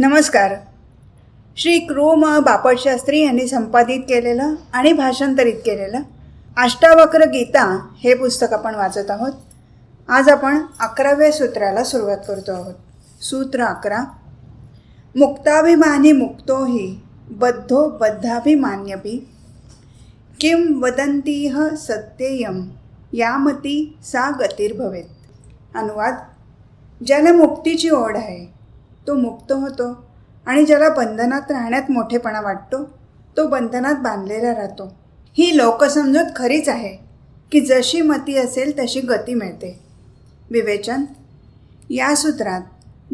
नमस्कार. श्री क्रोम बापटशास्त्री यांनी संपादित केलेलं आणि भाषांतरित केलेलं अष्टावक्र गीता हे पुस्तक आपण वाचत आहोत. आज आपण अकराव्या सूत्राला सुरुवात करतो आहोत. सूत्र अकरा. मुक्ताभिमानी मुक्तोही बद्धो बद्धाभिमान्यपी. किं वदंतीह सत्ययम यामती सा गतिर्भवेत. अनुवाद. ज्याला मुक्तीची ओढ आहे तो मुक्त होतो आणि ज्याला बंधनात राहण्यात मोठेपणा वाटतो तो बंधनात बांधलेला राहतो. ही लोकसमजूत खरीच आहे की जशी मती असेल तशी गती मिळते. विवेचन या सूत्रात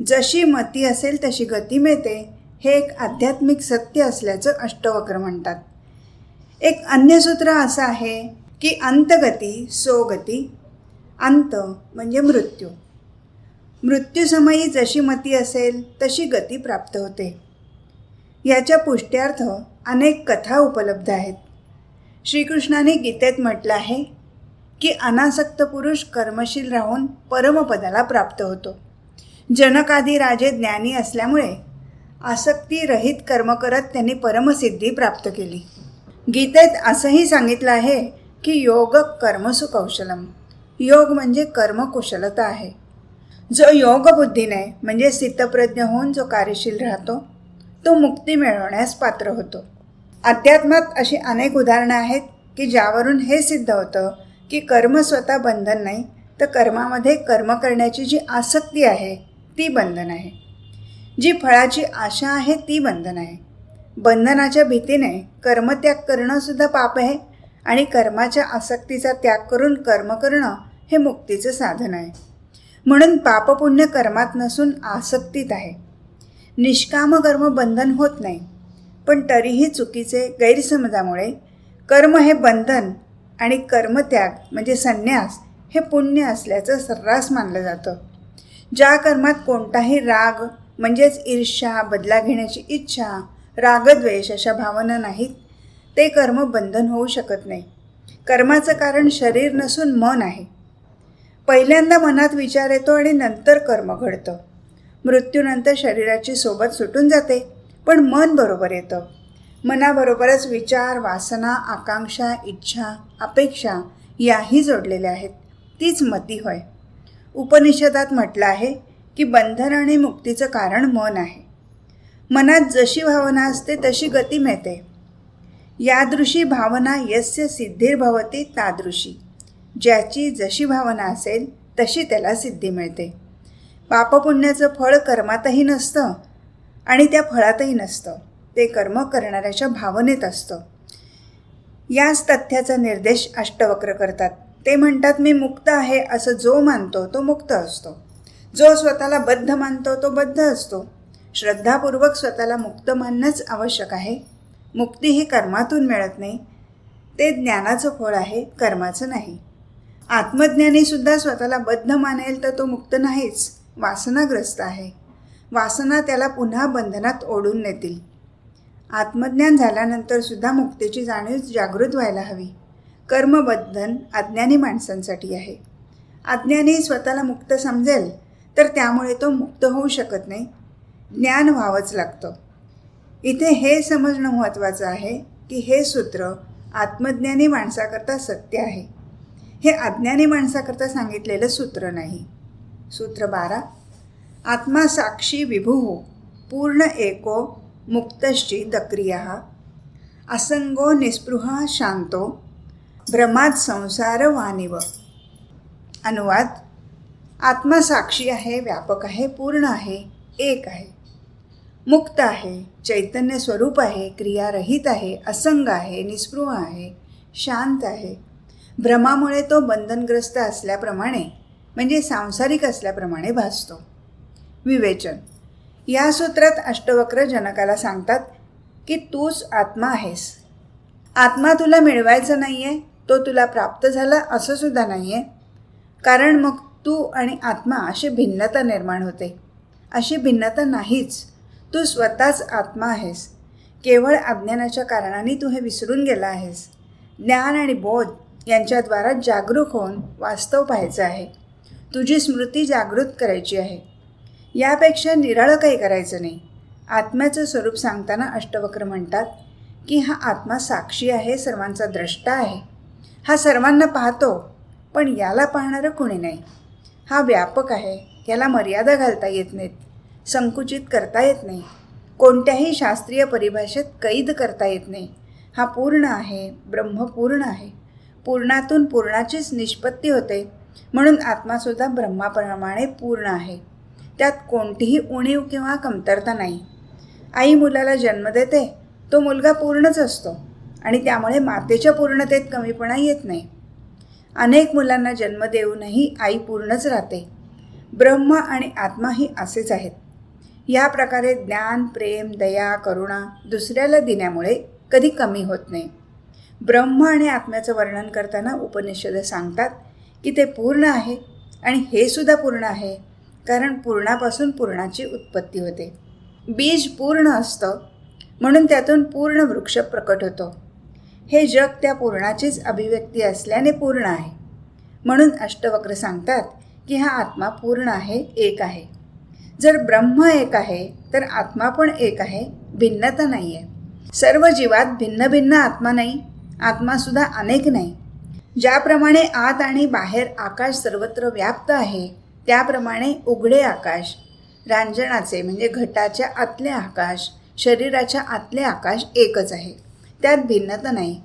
जशी मती असेल तशी गती मिळते हे एक आध्यात्मिक सत्य असल्याचं अष्टवक्र म्हणतात. एक अन्य सूत्र असं आहे की अंतगती सोगती अंत म्हणजे मृत्यू. मृत्यूसमयी जशी मती असेल तशी गती प्राप्त होते. याच्या पुष्ट्यार्थ अनेक कथा उपलब्ध आहेत. श्रीकृष्णाने गीतेत म्हटलं आहे की अनासक्त पुरुष कर्मशील राहून परमपदाला प्राप्त होतो. जनकादी राजे ज्ञानी असल्यामुळे आसक्तीरहित कर्म करत त्यांनी परमसिद्धी प्राप्त केली. गीतेत असंही सांगितलं आहे की योग कर्मसुकौशलम योग म्हणजे कर्मकुशलता आहे. जो योग बुद्धीने म्हणजे स्थितप्रज्ञ होऊन जो कार्यशील राहतो तो मुक्ती मिळवण्यास पात्र होतो. अध्यात्मात अशी अनेक उदाहरणं आहेत की ज्यावरून हे सिद्ध होतं की कर्म स्वतः बंधन नाही तर कर्मामध्ये कर्म करण्याची जी आसक्ती आहे ती बंधन आहे. जी फळाची आशा आहे ती बंधन आहे. बंधनाच्या भीतीने कर्मत्याग करणंसुद्धा पाप आहे आणि कर्माच्या आसक्तीचा त्याग करून कर्म करणं हे मुक्तीचं साधन आहे. म्हणून पापपुण्य कर्मात नसून आसक्तीत आहे. निष्काम कर्म बंधन होत नाही पण तरीही चुकीचे गैरसमजामुळे कर्म हे बंधन आणि कर्मत्याग म्हणजे संन्यास हे पुण्य असल्याचं सर्रास मानलं जातं. ज्या कर्मात कोणताही राग म्हणजेच ईर्ष्या बदला घेण्याची इच्छा रागद्वेष अशा भावना नाहीत ते कर्म बंधन होऊ शकत नाही. कर्माचं कारण शरीर नसून मन आहे. पहिल्यांदा मनात विचार येतो आणि नंतर कर्म घडतं. मृत्यूनंतर शरीराची सोबत सुटून जाते पण मन बरोबर येतं. मनाबरोबरच विचार वासना आकांक्षा इच्छा अपेक्षा याही जोडलेल्या आहेत. तीच मती होय. उपनिषदात म्हटलं आहे की बंधन आणि मुक्तीचं कारण मन आहे. मनात जशी भावना असते तशी गती मिळते. यादृशी भावना यस्य सिद्धिर्भवती तादृशी. ज्याची जशी भावना असेल तशी त्याला सिद्धी मिळते. पापपुण्याचं फळ कर्मातही नसतं आणि त्या फळातही नसतं. ते कर्म करणाऱ्याच्या भावनेत असतं. याच तथ्याचा निर्देश अष्टवक्र करतात. ते म्हणतात मी मुक्त आहे असं जो मानतो तो मुक्त असतो. जो स्वतःला बद्ध मानतो तो बद्ध असतो. श्रद्धापूर्वक स्वतःला मुक्त मानणंच आवश्यक आहे. मुक्ती ही कर्मातून मिळत नाही. ते ज्ञानाचं फळ आहे कर्माचं नाही. आत्मज्ञानीसुद्धा स्वतःला बद्ध मानेल तर तो मुक्त नाहीच वासनाग्रस्त आहे. वासना त्याला पुन्हा बंधनात ओढून नेतील. आत्मज्ञान झाल्यानंतर सुद्धा मुक्तीची जाणीव जागृत व्हायला हवी. कर्मबंधन अज्ञानी माणसांसाठी आहे. अज्ञानी स्वतःला मुक्त समजेल तर त्यामुळे तो मुक्त होऊ शकत नाही. ज्ञान व्हावंच लागतं. इथे हे समजणं महत्त्वाचं आहे की हे सूत्र आत्मज्ञानी माणसाकरता सत्य आहे. हे अज्ञानी माणसाकरता सांगितलेलं सूत्र नाही. सूत्र बारा. आत्मा साक्षी विभू पूर्ण एको मुक्तश्ची दक्रिया असंगो निस्पृहा शांतो भ्रमात संसार वानिव अनुवाद. आत्मा साक्षी आहे व्यापक आहे पूर्ण आहे एक आहे. मुक्त आहे चैतन्य स्वरूप आहे क्रियारहित आहे असंग आहे निस्पृह आहे शांत आहे. भ्रमामुळे तो बंधनग्रस्त असल्याप्रमाणे म्हणजे सांसारिक असल्याप्रमाणे भासतो. विवेचन. या सूत्रात अष्टवक्र जनकाला सांगतात की तूच आत्मा आहेस. आत्मा तुला मिळवायचा नाही आहे तो तुला प्राप्त झाला असं सुद्धा नाही आहे कारण मग तू आणि आत्मा अशी भिन्नता निर्माण होते. अशी भिन्नता नाहीच. तू स्वतःच आत्मा आहेस. केवळ अज्ञानाच्या कारणाने तू हे विसरून गेला आहेस. ज्ञान आणि बोध यांच्याद्वारा जागरूक होऊन वास्तव पाहायचं आहे. तुझी स्मृती जागृत करायची आहे. यापेक्षा निराळं काही करायचं नाही. आत्म्याचं स्वरूप सांगताना अष्टवक्र म्हणतात की हा आत्मा साक्षी आहे सर्वांचा द्रष्टा आहे. हा सर्वांना पाहतो पण याला पाहणारं कोणी नाही. हा व्यापक आहे याला मर्यादा घालता येत नाहीत संकुचित करता येत नाही. कोणत्याही शास्त्रीय परिभाषेत कैद करता येत नाही. हा पूर्ण आहे ब्रह्मपूर्ण आहे. पूर्णातून पूर्णाचीच निष्पत्ती होते. म्हणून आत्मासुद्धा ब्रह्माप्रमाणे पूर्ण आहे. त्यात कोणतीही उणीव किंवा कमतरता नाही. आई मुलाला जन्म देते तो मुलगा पूर्णच असतो आणि त्यामुळे मातेच्या पूर्णतेत कमीपणा येत नाही. अनेक मुलांना जन्म देऊनही आई पूर्णच राहते. ब्रह्म आणि आत्मा ही असेच आहेत. या प्रकारे ज्ञान प्रेम दया करुणा दुसऱ्याला देण्यामुळे कधी कमी होत नाही. ब्रह्म आणि आत्म्याचं वर्णन करताना उपनिषद सांगतात की ते पूर्ण आहे आणि हे सुद्धा पूर्ण आहे कारण पूर्णापासून पूर्णाची उत्पत्ती होते. बीज पूर्ण असतं म्हणून त्यातून पूर्ण वृक्ष प्रकट होतो. हे जग त्या पूर्णाचीच अभिव्यक्ती असल्याने पूर्ण आहे. म्हणून अष्टवक्र सांगतात की हा आत्मा पूर्ण आहे एक आहे. जर ब्रह्म एक आहे तर आत्मा पण एक आहे भिन्नता नाही आहे सर्व जीवात भिन्न भिन्न आत्मा नाही. आत्मासुद्धा अनेक नाही. ज्याप्रमाणे आत आणि बाहेर आकाश सर्वत्र व्याप्त आहे त्याप्रमाणे उघडे आकाश रांजणाचे म्हणजे घटाच्या आतले आकाश शरीराच्या आतले आकाश एकच आहे. त्यात भिन्नता नाही.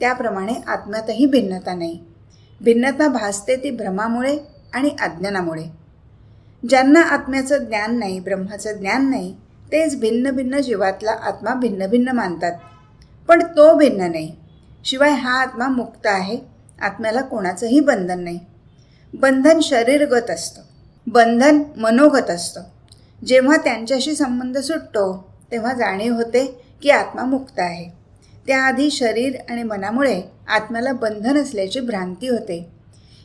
त्याप्रमाणे आत्म्यातही भिन्नता नाही. भिन्नता भासते ती भ्रमामुळे आणि अज्ञानामुळे. ज्यांना आत्म्याचं ज्ञान नाही ब्रह्माचं ज्ञान नाही तेच भिन्न भिन्न जीवातला आत्मा भिन्न भिन्न मानतात. पण तो भिन्न नाही. शिवाय हा आत्मा मुक्त आहे. आत्म्याला कोणाचंही बंधन नाही. बंधन शरीरगत असतं. बंधन मनोगत असतं. जेव्हा त्यांच्याशी संबंध सुटतो तेव्हा जाणीव होते की आत्मा मुक्त आहे. त्याआधी शरीर आणि मनामुळे आत्म्याला बंधन असल्याची भ्रांती होते.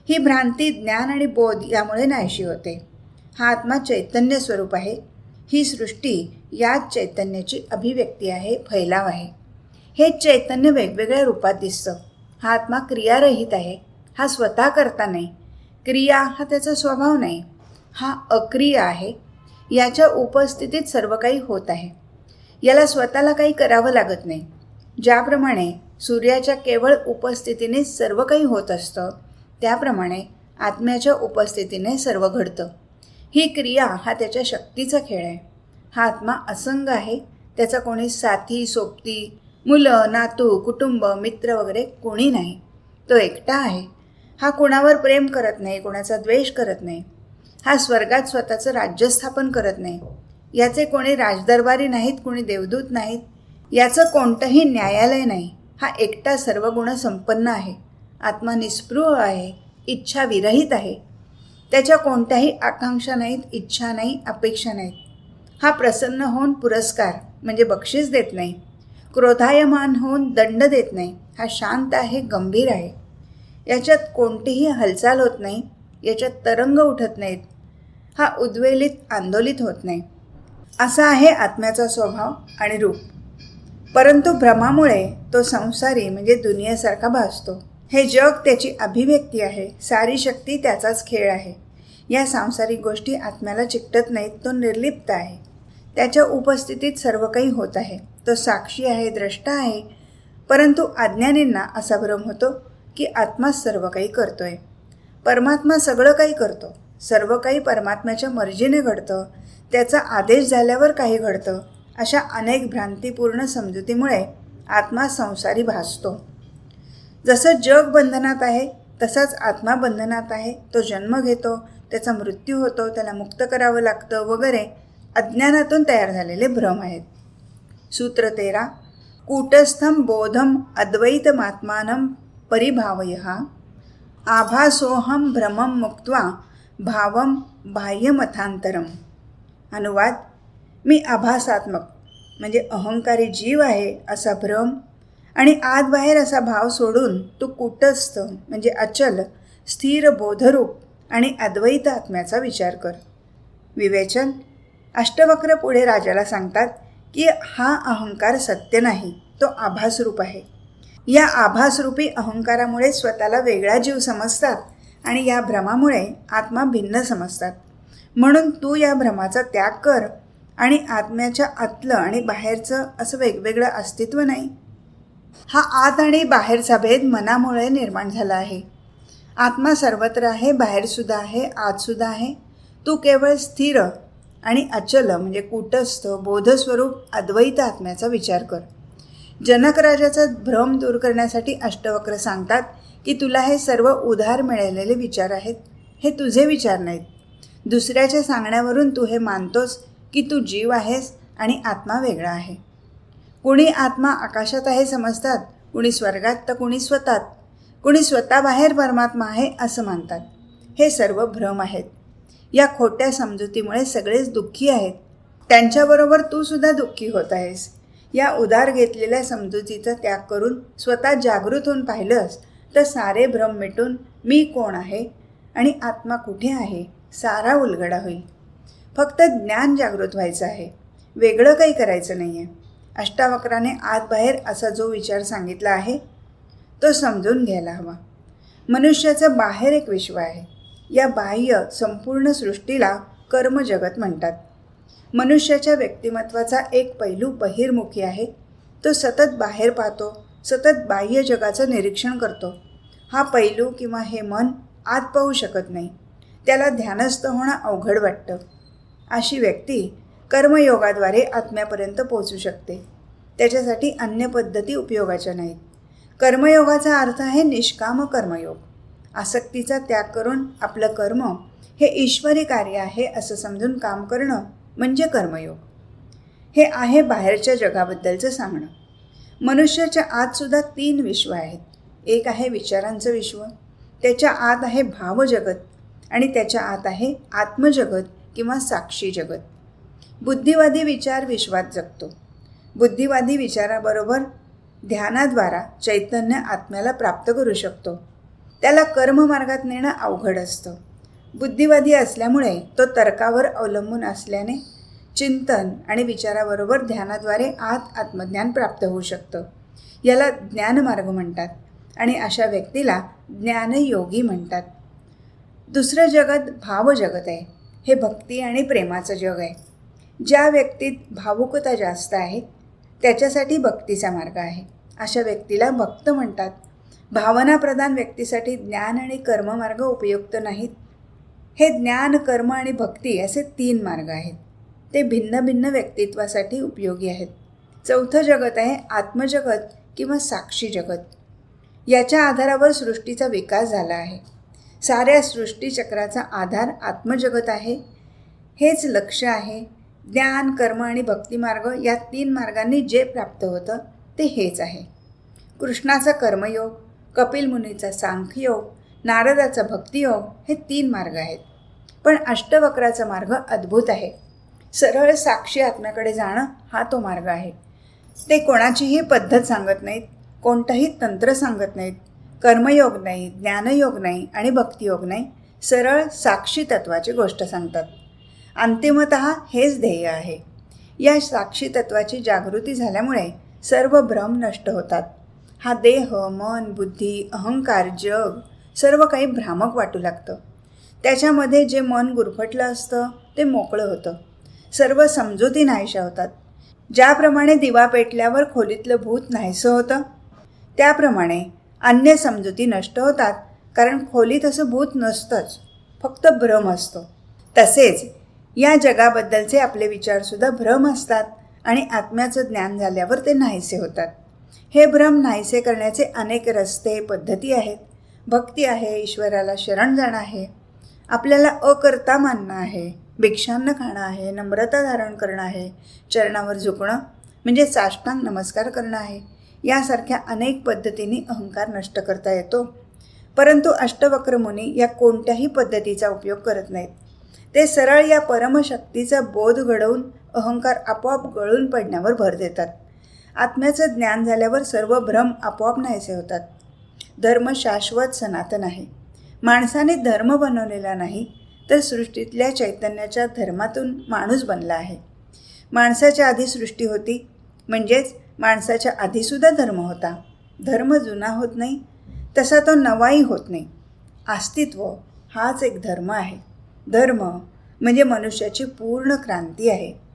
ही भ्रांती ज्ञान आणि बोध यामुळे नाहीशी होते. हा आत्मा चैतन्य स्वरूप आहे. ही सृष्टी याच चैतन्याची अभिव्यक्ती आहे फैलाव आहे. हे चैतन्य वेगवेगळ्या रूपात दिसतं. हा आत्मा क्रियारहित आहे. हा स्वतः करता नाही. क्रिया हा त्याचा स्वभाव नाही. हा अक्रिय आहे. याच्या उपस्थितीत सर्व काही होत आहे. याला स्वतःला काही करावं लागत नाही. ज्याप्रमाणे सूर्याच्या केवळ उपस्थितीने सर्व काही होत असतं त्याप्रमाणे आत्म्याच्या उपस्थितीने सर्व घडतं. ही क्रिया हा त्याच्या शक्तीचा खेळ आहे. हा आत्मा असंग आहे. त्याचा कोणी साथी सोबती मुलं नातू कुटुंब मित्र वगैरे कोणी नाही. तो एकटा आहे. हा कुणावर प्रेम करत नाही कोणाचा द्वेष करत नाही. हा स्वर्गात स्वतःचं राज्यस्थापन करत नाही. याचे कोणी राजदरबारी नाहीत कोणी देवदूत नाहीत. याचं कोणतंही न्यायालय नाही. हा एकटा सर्व गुण संपन्न आहे. आत्मा निस्पृह आहे इच्छा विरहित आहे. त्याच्या कोणत्याही आकांक्षा नाहीत इच्छा नाही अपेक्षा नाहीत. हा प्रसन्न होऊन पुरस्कार म्हणजे बक्षीस देत नाही. क्रोधायमान होऊन दंड देत नाही. हा शांत आहे गंभीर आहे. याच्यात कोणतीही हालचाल होत नाही. याच्यात तरंग उठत नाहीत. हा उद्वेलित आंदोलित होत नाही. असा आहे आत्म्याचा स्वभाव आणि रूप. परंतु भ्रमामुळे तो संसारी म्हणजे दुनियेसारखा भासतो. हे जग त्याची अभिव्यक्ती आहे. सारी शक्ती त्याचाच खेळ आहे. या सांसारिक गोष्टी आत्म्याला चिकटत नाहीत तो निर्लिप्त आहे. त्याच्या उपस्थितीत सर्व काही होत आहे. तो साक्षी आहे द्रष्टा आहे. परंतु अज्ञानींना असा भ्रम होतो की आत्मा सर्व काही करतोय. परमात्मा सगळं काही करतो. सर्व काही परमात्म्याच्या मर्जीने घडतं. त्याचा आदेश झाल्यावर काही घडतं. अशा अनेक भ्रांतीपूर्ण समजुतीमुळे आत्मा संसारी भासतो. जसं जग बंधनात आहे तसाच आत्मा बंधनात आहे. तो जन्म घेतो त्याचा मृत्यू होतो त्याला मुक्त करावं लागतं वगैरे. अज्ञानातून तयार झालेले भ्रम आहेत. सूत्र तेरा कूटस्थम बोधम अद्वैतमात्मानं परिभावय आभासोहम भ्रमम मुक्त्वा भावम बाह्यमथांतरम. अनुवाद मी आभासात्मक म्हणजे अहंकारी जीव आहे असा भ्रम आणि आत बाहेर असा भाव सोडून तो कुटस्थ म्हणजे अचल स्थिर बोधरूप आणि अद्वैत आत्म्याचा विचार कर. विवेचन अष्टवक्र पुढे राजाला सांगतात की हा अहंकार सत्य नाही तो आभासरूप आहे. या आभासरूपी अहंकारामुळे स्वतःला वेगळा जीव समजतात आणि या भ्रमामुळे आत्मा भिन्न समजतात. म्हणून तू या भ्रमाचा त्याग कर आणि आत्म्याच्या आतलं आणि बाहेरचं असं वेगवेगळं अस्तित्व नाही. हा आत आणि बाहेरचा भेद मनामुळे निर्माण झाला आहे. आत्मा सर्वत्र आहे बाहेरसुद्धा आहे आतसुद्धा आहे. तू केवळ स्थिर आणि अचल म्हणजे कूटस्थ बोधस्वरूप अद्वैत आत्म्याचा विचार कर. जनक राजाचा भ्रम दूर करण्यासाठी अष्टवक्र सांगतात की तुला हे सर्व उधार मिळालेले विचार आहेत. हे तुझे विचार नाहीत. दुसऱ्याच्या सांगण्यावरून तू हे मानतोस की तू जीव आहेस आणि आत्मा वेगळा आहे. कुणी आत्मा आकाशात आहे समजतात कुणी स्वर्गात तर कुणी स्वतात. कुणी स्वतःबाहेर परमात्मा आहे असं मानतात. हे सर्व भ्रम आहेत. या खोट्या समजुतीमुळे सगळेच दुःखी आहेत. त्यांच्याबरोबर तू सुद्धा दुःखी होत आहेस. या उदार घेतलेल्या समजुतीचा त्याग करून स्वतः जागृत होऊन पाहिलंस तर सारे भ्रम मिटून मी कोण आहे आणि आत्मा कुठे आहे सारा उलगडा होईल. फक्त ज्ञान जागृत व्हायचं आहे. वेगळं काही करायचं नाही आहे अष्टावक्राने आत बाहेर असा जो विचार सांगितला आहे तो समजून घ्यायला हवा. मनुष्याचं बाहेर एक विश्व आहे. या बाह्य संपूर्ण सृष्टीला कर्मजगत म्हणतात. मनुष्याच्या व्यक्तिमत्वाचा एक पैलू बहिर्मुखी आहे. तो सतत बाहेर पाहतो सतत बाह्य जगाचं निरीक्षण करतो. हा पैलू किंवा हे मन आत पाहू शकत नाही. त्याला ध्यानस्थ होणं अवघड वाटतं. अशी व्यक्ती कर्मयोगाद्वारे आत्म्यापर्यंत पोहोचू शकते. त्याच्यासाठी अन्य पद्धती उपयोगाच्या नाहीत. कर्मयोगाचा अर्थ आहे निष्काम कर्मयोग. आसक्तीचा त्याग करून आपलं कर्म हे ईश्वरी कार्य आहे असं समजून काम करणं म्हणजे कर्मयोग. हे आहे बाहेरच्या जगाबद्दलचं सांगणं. मनुष्याच्या आतसुद्धा तीन विश्व आहेत. एक आहे विचारांचं विश्व त्याच्या आत आहे भावजगत आणि त्याच्या आत आहे आत्मजगत किंवा साक्षी जगत. बुद्धिवादी विचार विश्वात जगतो. बुद्धिवादी विचाराबरोबर ध्यानाद्वारा चैतन्य आत्म्याला प्राप्त करू शकतो. त्याला कर्ममार्गात नेणं अवघड असतं. बुद्धिवादी असल्यामुळे तो तर्कावर अवलंबून असल्याने चिंतन आणि विचाराबरोबर ध्यानाद्वारे आत आत्मज्ञान प्राप्त होऊ शकतं. याला ज्ञानमार्ग म्हणतात आणि अशा व्यक्तीला ज्ञानयोगी म्हणतात. दुसरं जगत भावजगत आहे. हे भक्ती आणि प्रेमाचं जग आहे. ज्या व्यक्तीत भावुकता जास्त आहे त्याच्यासाठी भक्तीचा मार्ग आहे. अशा व्यक्तीला भक्त म्हणतात. भावनाप्रधान व्यक्तीसाठी ज्ञान आणि कर्ममार्ग उपयुक्त नाहीत. हे ज्ञान कर्म आणि भक्ती असे तीन मार्ग आहेत. ते भिन्न भिन्न व्यक्तित्वासाठी उपयोगी आहेत. चौथं जगत आहे आत्मजगत किंवा साक्षी जगत. याच्या आधारावर सृष्टीचा विकास झाला आहे. साऱ्या सृष्टीचक्राचा आधार आत्मजगत आहे. हेच लक्ष आहे. ज्ञान कर्म आणि भक्तिमार्ग या तीन मार्गांनी जे प्राप्त होतं ते हेच आहे. कृष्णाचा कर्मयोग कपिल मुनीचा सांख्ययोग नारदाचा भक्तियोग हे तीन मार्ग आहेत. पण अष्टवक्राचा मार्ग अद्भुत आहे. सरळ साक्षी आत्म्याकडे जाणं हा तो मार्ग आहे. ते कोणाचीही पद्धत सांगत नाहीत कोणतंही तंत्र सांगत नाहीत कर्मयोग नाही ज्ञानयोग नाही आणि भक्तियोग नाही सरळ साक्षी तत्वाची गोष्ट सांगतात. अंतिमत हेच ध्येय आहे. या साक्षी तत्वाची जागृती झाल्यामुळे सर्व भ्रम नष्ट होतात. हा देह मन बुद्धी अहंकार जग सर्व काही भ्रामक वाटू लागतं. त्याच्यामध्ये जे मन गुरफटलं असतं ते मोकळं होतं. सर्व समजुती नाहीशा होतात. ज्याप्रमाणे दिवा पेटल्यावर खोलीतलं भूत नाहीसं होतं त्याप्रमाणे अन्य समजुती नष्ट होतात कारण खोलीत असं भूत नसतंच फक्त भ्रम असतो. तसेच या जगाबद्दलचे आपले विचारसुद्धा भ्रम असतात आणि आत्म्याचं ज्ञान झाल्यावर ते नाहीसे होतात. हे भ्रम नाहीसे करण्याचे अनेक रस्ते पद्धती आहेत. भक्ती आहे ईश्वराला शरण जाणं आहे. आपल्याला अकर्ता मानणं आहे. भिक्षान्न खाणं आहे. नम्रता धारण करणं आहे. चरणावर झुकणं म्हणजे साष्टांग नमस्कार करणं आहे. यासारख्या अनेक पद्धतींनी अहंकार नष्ट करता येतो. परंतु अष्टवक्र मुनी या कोणत्याही पद्धतीचा उपयोग करत नाहीत. ते सरळ या परमशक्तीचा बोध घडवून अहंकार आपोआप गळून पडण्यावर भर देतात. आत्म्याचं ज्ञान झाल्यावर सर्व भ्रम आपोआप नाहीसे होतात. धर्म शाश्वत सनातन आहे. माणसाने धर्म बनवलेला नाही तर सृष्टीतल्या चैतन्याच्या धर्मातून माणूस बनला आहे. माणसाच्या आधी सृष्टी होती म्हणजेच माणसाच्या आधीसुद्धा धर्म होता. धर्म जुना होत नाही तसा तो नवाही होत नाही. अस्तित्व हाच एक धर्म आहे. धर्म म्हणजे मनुष्याची पूर्ण क्रांती आहे.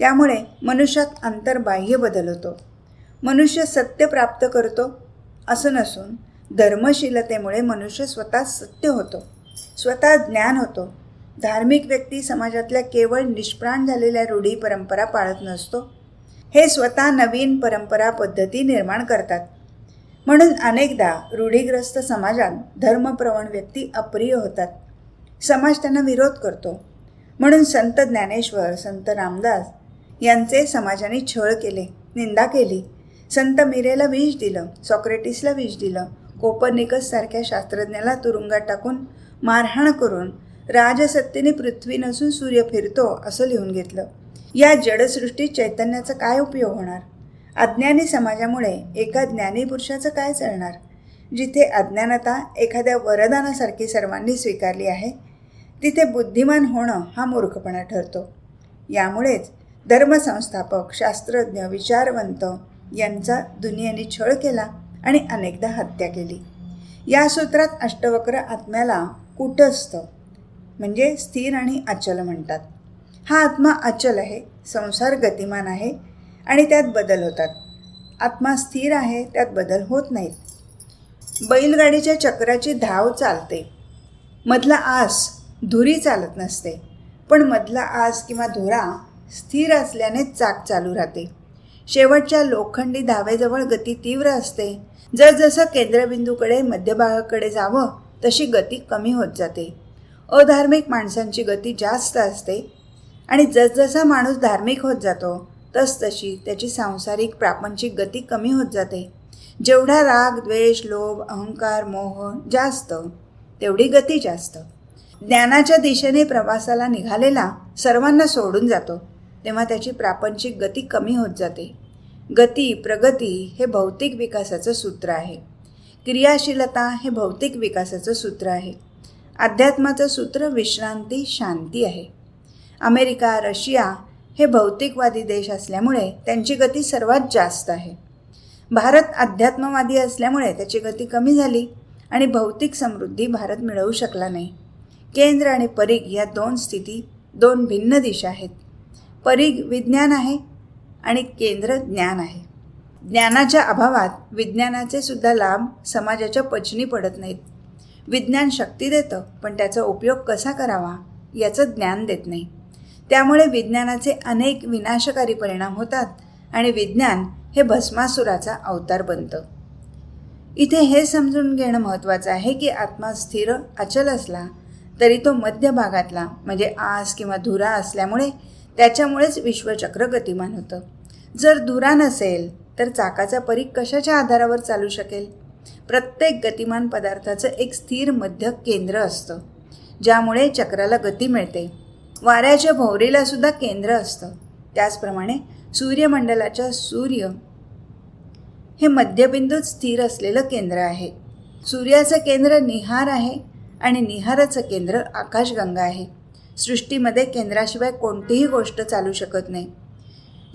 त्यामुळे मनुष्यात अंतर्बाह्य बदल होतो मनुष्य सत्य प्राप्त करतो असं नसून धर्मशीलतेमुळे मनुष्य स्वतः सत्य होतो स्वतः ज्ञान होतो. धार्मिक व्यक्ती समाजातल्या केवळ निष्प्राण झालेल्या रूढी परंपरा पाळत नसतो. हे स्वतः नवीन परंपरा पद्धती निर्माण करतात. म्हणून अनेकदा रूढीग्रस्त समाजात धर्मप्रवण व्यक्ती अप्रिय होतात. समाज त्यांना विरोध करतो. म्हणून संत ज्ञानेश्वर संत रामदास यांचे समाजाने छळ केले निंदा केली. संत मिरेला विष दिलं सॉक्रेटिसला विष दिलं कोपरनिकस सारख्या शास्त्रज्ञाला तुरुंगात टाकून मारहाण करून राजसत्तेने पृथ्वी नसून सूर्य फिरतो असं लिहून घेतलं. या जडसृष्टीत चैतन्याचा काय उपयोग होणार? अज्ञानी समाजामुळे एका ज्ञानी पुरुषाचं काय चालणार? जिथे अज्ञानता एखाद्या वरदानासारखी सर्वांनी स्वीकारली आहे तिथे बुद्धिमान होणं हा मूर्खपणा ठरतो. यामुळेच धर्मसंस्थापक शास्त्रज्ञ विचारवंत यांचा दुनियेने छळ केला आणि अनेकदा हत्या केली. या सूत्रात अष्टवक्र आत्म्याला कुटस्थ म्हणजे स्थिर आणि अचल म्हणतात. हा आत्मा अचल आहे संसार गतिमान आहे आणि त्यात बदल होतात. आत्मा स्थिर आहे त्यात बदल होत नाहीत. बैलगाडीच्या चक्राची धाव चालते. मधला आस धुरी चालत नसते. पण मधला आस किंवा धुरा स्थिर असल्याने चाक चालू राहते. शेवटच्या लोखंडी धावेजवळ गती तीव्र असते. जसजसं केंद्रबिंदूकडे मध्यभागाकडे जावं तशी गती कमी होत जाते. अधार्मिक माणसांची गती जास्त असते आणि जसजसा माणूस धार्मिक होत जातो तसतशी त्याची सांसारिक प्रापंचिक गती कमी होत जाते. जेवढा राग द्वेष लोभ अहंकार मोह जास्त तेवढी गती जास्त. ज्ञानाच्या दिशेने प्रवासाला निघालेला सर्वांना सोडून जातो. तेव्हा त्याची प्रापंचिक गती कमी होत जाते. गती प्रगती हे भौतिक विकासाचं सूत्र आहे. क्रियाशीलता हे भौतिक विकासाचं सूत्र आहे. अध्यात्माचं सूत्र विश्रांती शांती आहे. अमेरिका रशिया हे भौतिकवादी देश असल्यामुळे त्यांची गती सर्वात जास्त आहे. भारत अध्यात्मवादी असल्यामुळे त्याची गती कमी झाली आणि भौतिक समृद्धी भारत मिळवू शकला नाही. केंद्र आणि परीघ या दोन स्थिती दोन भिन्न दिशा आहेत. परीघ विज्ञान आहे आणि केंद्र ज्ञान आहे. ज्ञानाच्या अभावात विज्ञानाचे सुद्धा लाभ समाजाच्या पचनी पडत नाहीत. विज्ञान शक्ती देतं पण त्याचा उपयोग कसा करावा याचं ज्ञान देत नाही. त्यामुळे विज्ञानाचे अनेक विनाशकारी परिणाम होतात आणि विज्ञान हे भस्मासुराचा अवतार बनतं. इथे हे समजून घेणं महत्त्वाचं आहे की आत्मा स्थिर अचल असला तरी तो मध्य भागातला म्हणजे आस किंवा धुरा असल्यामुळे त्याच्यामुळेच विश्वचक्र गतिमान होतं. जर धुरा नसेल तर चाकाचा परीख कशाच्या आधारावर चालू शकेल? प्रत्येक गतिमान पदार्थाचं एक स्थिर मध्य केंद्र असतं ज्यामुळे चक्राला गती मिळते. वाऱ्याच्या भोवरीला सुद्धा केंद्र असतं. त्याचप्रमाणे सूर्यमंडलाच्या सूर्य हे मध्यबिंदूत स्थिर असलेलं केंद्र आहे. सूर्याचं केंद्र निहार आहे आणि निहाराचं केंद्र आकाशगंगा आहे. सृष्टीमध्ये केंद्राशिवाय कोणतीही गोष्ट चालू शकत नाही.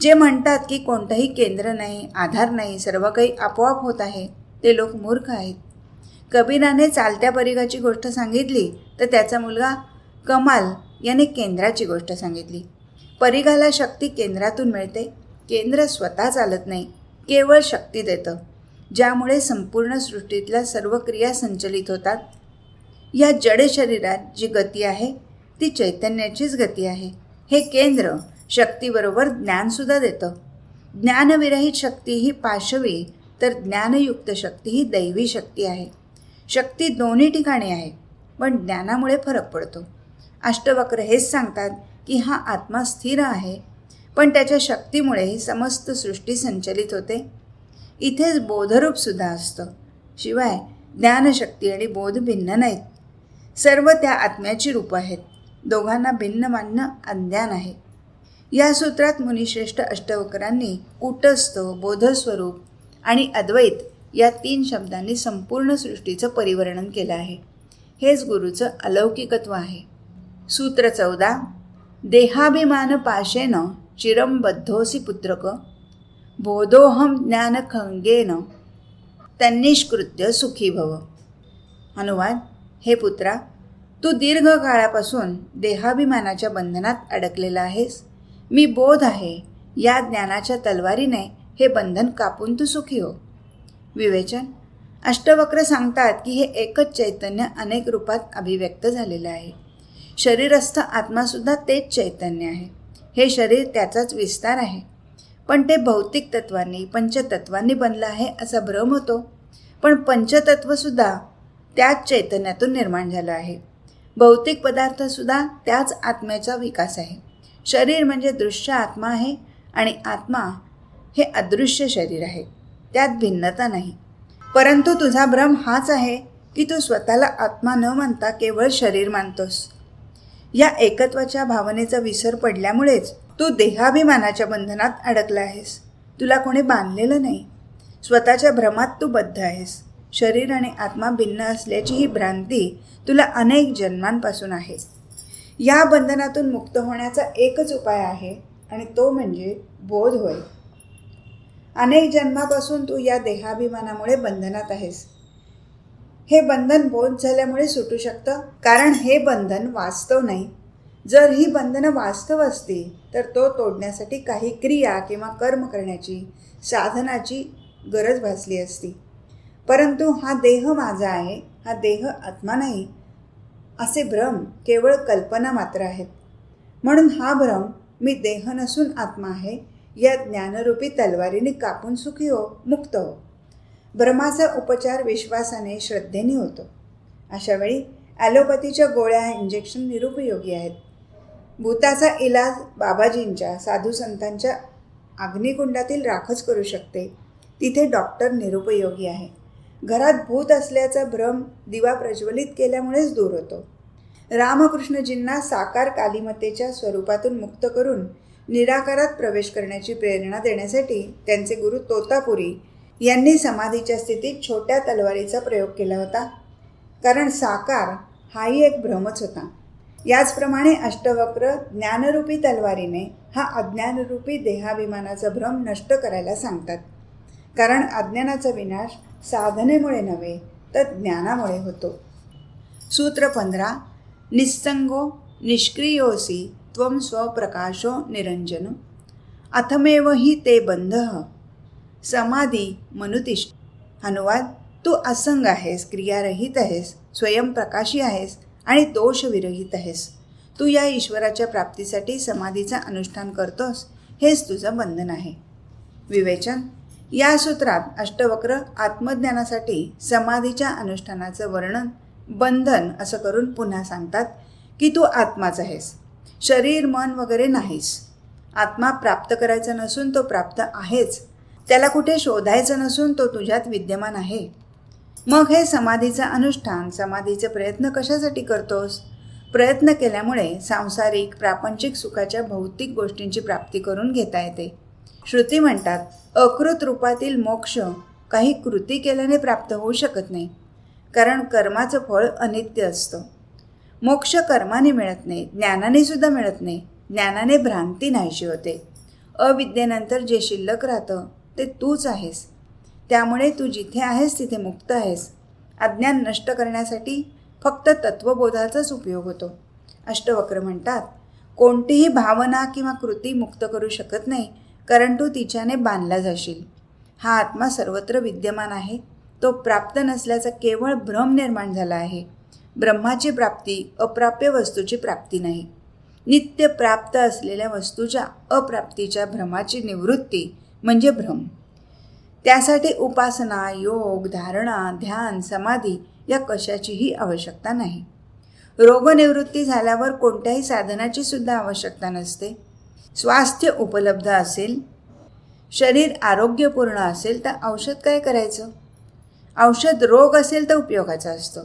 जे म्हणतात की कोणतंही केंद्र नाही आधार नाही सर्व काही आपोआप होत आहे ते लोक मूर्ख आहेत. कबीराने चालत्या परिघाची गोष्ट सांगितली तर त्याचा मुलगा कमाल याने केंद्राची गोष्ट सांगितली. परिघाला शक्ती केंद्रातून मिळते. केंद्र स्वतः चालत नाही केवळ शक्ती देतं. ज्यामुळे संपूर्ण सृष्टीतल्या सर्व क्रिया संचलित होतात. या जड शरीरात जी गती आहे ती चैतन्याचीच गती आहे. हे केंद्र शक्तीबरोबर ज्ञानसुद्धा देतं. ज्ञानविरहित शक्ती ही पाशवी तर ज्ञानयुक्त शक्ती ही दैवी शक्ती आहे. शक्ती दोन्ही ठिकाणी आहे पण ज्ञानामुळे फरक पडतो. अष्टवक्र हेच सांगतात की हा आत्मा स्थिर आहे पण त्याच्या शक्तीमुळे ही समस्त सृष्टी संचलित होते. इथेच बोधरूपसुद्धा असतं. शिवाय ज्ञानशक्ती आणि बोध भिन्न नाहीत. सर्व त्या आत्म्याची रूपं आहेत. दोघांना भिन्न मानणं अज्ञान आहे. या सूत्रात मुनिश्रेष्ठ अष्टवकरांनी कूटस्थ बोधस्वरूप आणि अद्वैत या तीन शब्दांनी संपूर्ण सृष्टीचं परिवर्णन केलं आहे. हेच गुरुचं अलौकिकत्व आहे. सूत्र चौदा देहाभिमान पाशेन चिरंबद्धोसी पुत्रक बोधोहम ज्ञानखंगेन तन्निष्कृत्य सुखी भव. अनुवाद हे पुत्रा तू दीर्घ काळापासून देहाभिमानाच्या बंधनात अडकलेला आहेस. मी बोध आहे या ज्ञानाच्या तलवारीने हे बंधन कापून तू सुखी हो. विवेचन. अष्टवक्र सांगतात की हे एकच चैतन्य अनेक रूपात अभिव्यक्त झालेलं आहे. शरीरस्थ आत्मासुद्धा तेच चैतन्य आहे. हे शरीर त्याचाच विस्तार आहे. पण ते भौतिक तत्वांनी पंचतत्वांनी बनलं आहे असा भ्रम होतो. पण पंचतत्वसुद्धा त्याच चैतन्यातून निर्माण झालं आहे. भौतिक पदार्थसुद्धा त्याच आत्म्याचा विकास आहे. शरीर म्हणजे दृश्य आत्मा आहे आणि आत्मा हे अदृश्य शरीर आहे. त्यात भिन्नता नाही. परंतु तुझा भ्रम हाच आहे की तू स्वतःला आत्मा न मानता केवळ शरीर मानतोस. या एकत्वाच्या भावनेचा विसर पडल्यामुळेच तू देहाभिमानाच्या बंधनात अडकला आहेस. तुला कोणी बांधलेलं नाही. स्वतःच्या भ्रमात तू बद्ध आहेस. शरीर आणि आत्मा भिन्न असल्याची ही भ्रांती तुला अनेक जन्मांपासून आहे. या बंधनातून मुक्त होण्याचा एकच उपाय आहे आणि तो म्हणजे बोध होय. अनेक जन्मापासून तू या देहाभिमानामुळे बंधनात आहेस. हे बंधन बोध झाल्यामुळे सुटू शकतं कारण हे बंधन वास्तव नाही. जर ही बंधनं वास्तव असती तर तो तोडण्यासाठी काही क्रिया किंवा कर्म करण्याची साधनाची गरज भासली असती. परंतु हा देह माझा आहे हा देह आत्मा नाही असे भ्रम केवळ कल्पना मात्र आहेत. म्हणून हा भ्रम मी देह नसून आत्मा आहे या ज्ञानरूपी तलवारीने कापून सुखी हो मुक्त हो. भ्रमाचा उपचार विश्वासाने श्रद्धेने होतो. अशावेळी ॲलोपॅथीच्या गोळ्या इंजेक्शन निरुपयोगी आहेत. भूताचा इलाज बाबाजींच्या साधू संतांच्या अग्निकुंडातील राखच करू शकते. तिथे डॉक्टर निरुपयोगी आहे. घरात भूत असल्याचा भ्रम दिवा प्रज्वलित केल्यामुळेच दूर होतो. रामकृष्णजींना साकार कालिमतेच्या स्वरूपातून मुक्त करून निराकारात प्रवेश करण्याची प्रेरणा देण्यासाठी त्यांचे गुरु तोतापुरी यांनी समाधीच्या स्थितीत छोट्या तलवारीचा प्रयोग केला होता. कारण साकार हाही एक भ्रमच होता. याचप्रमाणे अष्टवक्र ज्ञानरूपी तलवारीने हा अज्ञानरूपी देहाभिमानाचा भ्रम नष्ट करायला सांगतात. कारण अज्ञानाचा विनाश साधनेमुळे नव्हे तर ज्ञानामुळे होतो. सूत्र पंधरा निस्संगो निष्क्रियोसी त्वं स्वप्रकाशो निरंजन। अथमेव हि ते बंध समाधी मनुतिष्ठ। अनुवाद तू असंग आहेस क्रियारहित आहेस स्वयंप्रकाशी आहेस आणि दोषविरहित आहेस। तू या ईश्वराच्या प्राप्तीसाठी समाधीचा अनुष्ठान करतोस हेच तुझं बंधन आहे। विवेचन या सूत्रात अष्टवक्र आत्मज्ञानासाठी समाधीच्या अनुष्ठानाचं वर्णन बंधन असं करून पुन्हा सांगतात की तू आत्माच आहेस. शरीर मन वगैरे नाहीस. आत्मा प्राप्त करायचा नसून तो प्राप्त आहेच. त्याला कुठे शोधायचं नसून तो तुझ्यात विद्यमान आहे. मग हे समाधीचं अनुष्ठान समाधीचे प्रयत्न कशासाठी करतोस? प्रयत्न केल्यामुळे सांसारिक प्रापंचिक सुखाच्या भौतिक गोष्टींची प्राप्ती करून घेता येते. श्रुती म्हणतात अकृत रूपातील मोक्ष काही कृती केल्याने प्राप्त होऊ शकत नाही कारण कर्माचं फळ अनित्य असतं. मोक्ष कर्माने मिळत नाही ज्ञानाने सुद्धा मिळत नाही ज्ञानाने भ्रांती नाहीशी होते. अविद्येनंतर जे शिल्लक राहतं ते तूच आहेस. त्यामुळे तू जिथे आहेस तिथे मुक्त आहेस. अज्ञान नष्ट करण्यासाठी फक्त तत्त्वबोधाचाच उपयोग होतो. अष्टवक्र म्हणतात कोणतीही भावना किंवा कृती मुक्त करू शकत नाही कारण तू तिच्याने बांधला जाशील. हा आत्मा सर्वत्र विद्यमान आहे. तो प्राप्त नसल्याचा केवळ भ्रम निर्माण झाला आहे. ब्रह्माची प्राप्ती अप्राप्य वस्तूची प्राप्ती नाही. नित्य प्राप्त असलेल्या वस्तूच्या अप्राप्तीच्या भ्रमाची निवृत्ती म्हणजे भ्रम. त्यासाठी उपासना योग धारणा ध्यान समाधी या कशाचीही आवश्यकता नाही. रोगनिवृत्ती झाल्यावर कोणत्याही साधनाची सुद्धा आवश्यकता नसते. स्वास्थ्य उपलब्ध असेल शरीर आरोग्यपूर्ण असेल तर औषध काय करायचं? औषध रोग असेल तर उपयोगाचा असतो.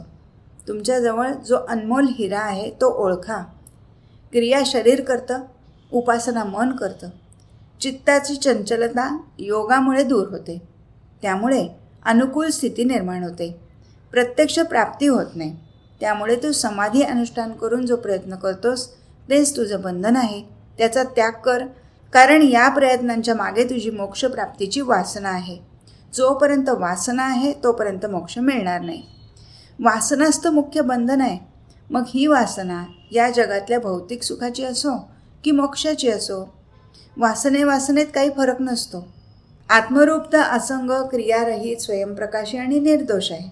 तुमच्याजवळ जो अनमोल हिरा आहे तो ओळखा. क्रिया शरीर करतं उपासना मन करतं. चित्ताची चंचलता योगामुळे दूर होते. त्यामुळे अनुकूल स्थिती निर्माण होते. प्रत्यक्ष प्राप्ती होत नाही. त्यामुळे तू समाधी अनुष्ठान करून जो प्रयत्न करतोस तेच तुझं बंधन आहे. त्याचा त्याग कर कारण या प्रयत्नांच्या मागे तुझी मोक्षप्राप्तीची वासना आहे. जोपर्यंत वासना आहे तोपर्यंत मोक्ष मिळणार नाही. वासनाच तर मुख्य बंधन आहे. मग ही वासना या जगातल्या भौतिक सुखाची असो की मोक्षाची असो वासने वासनेत काही फरक नसतो. आत्मरूप तर असंग क्रियारहित स्वयंप्रकाशी आणि निर्दोष आहे.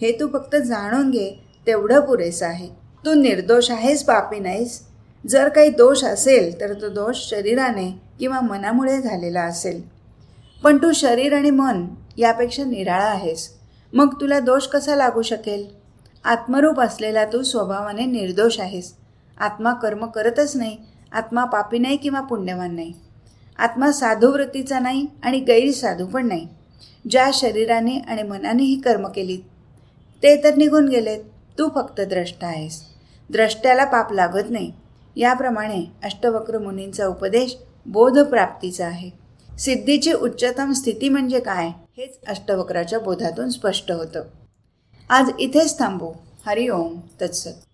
हे तू फक्त जाणून घे तेवढं पुरेसं आहे. तू निर्दोष आहेस पापी नाहीस. जर काही दोष असेल तर तो दोष शरीराने किंवा मनामुळे झालेला असेल. पण तू शरीर आणि मन यापेक्षा निराळा आहेस. मग तुला दोष कसा लागू शकेल? आत्मरूप असलेला तू स्वभावाने निर्दोष आहेस. आत्मा कर्म करतच नाही. आत्मा पापी नाही किंवा पुण्यवान नाही. आत्मा साधुवृत्तीचा नाही आणि गैरसाधू पण नाही. ज्या शरीराने आणि मनानेही कर्म केली ते तर निघून गेलेत. तू फक्त द्रष्टा आहेस. द्रष्ट्याला पाप लागत नाही. याप्रमाणे अष्टवक्र मुनींचा उपदेश बोधप्राप्तीचा आहे. सिद्धीची उच्चतम स्थिती म्हणजे काय? हेच अष्टवक्राच्या बोधातून स्पष्ट होतं. आज इथेच थांबू. हरिओम. तत्सत.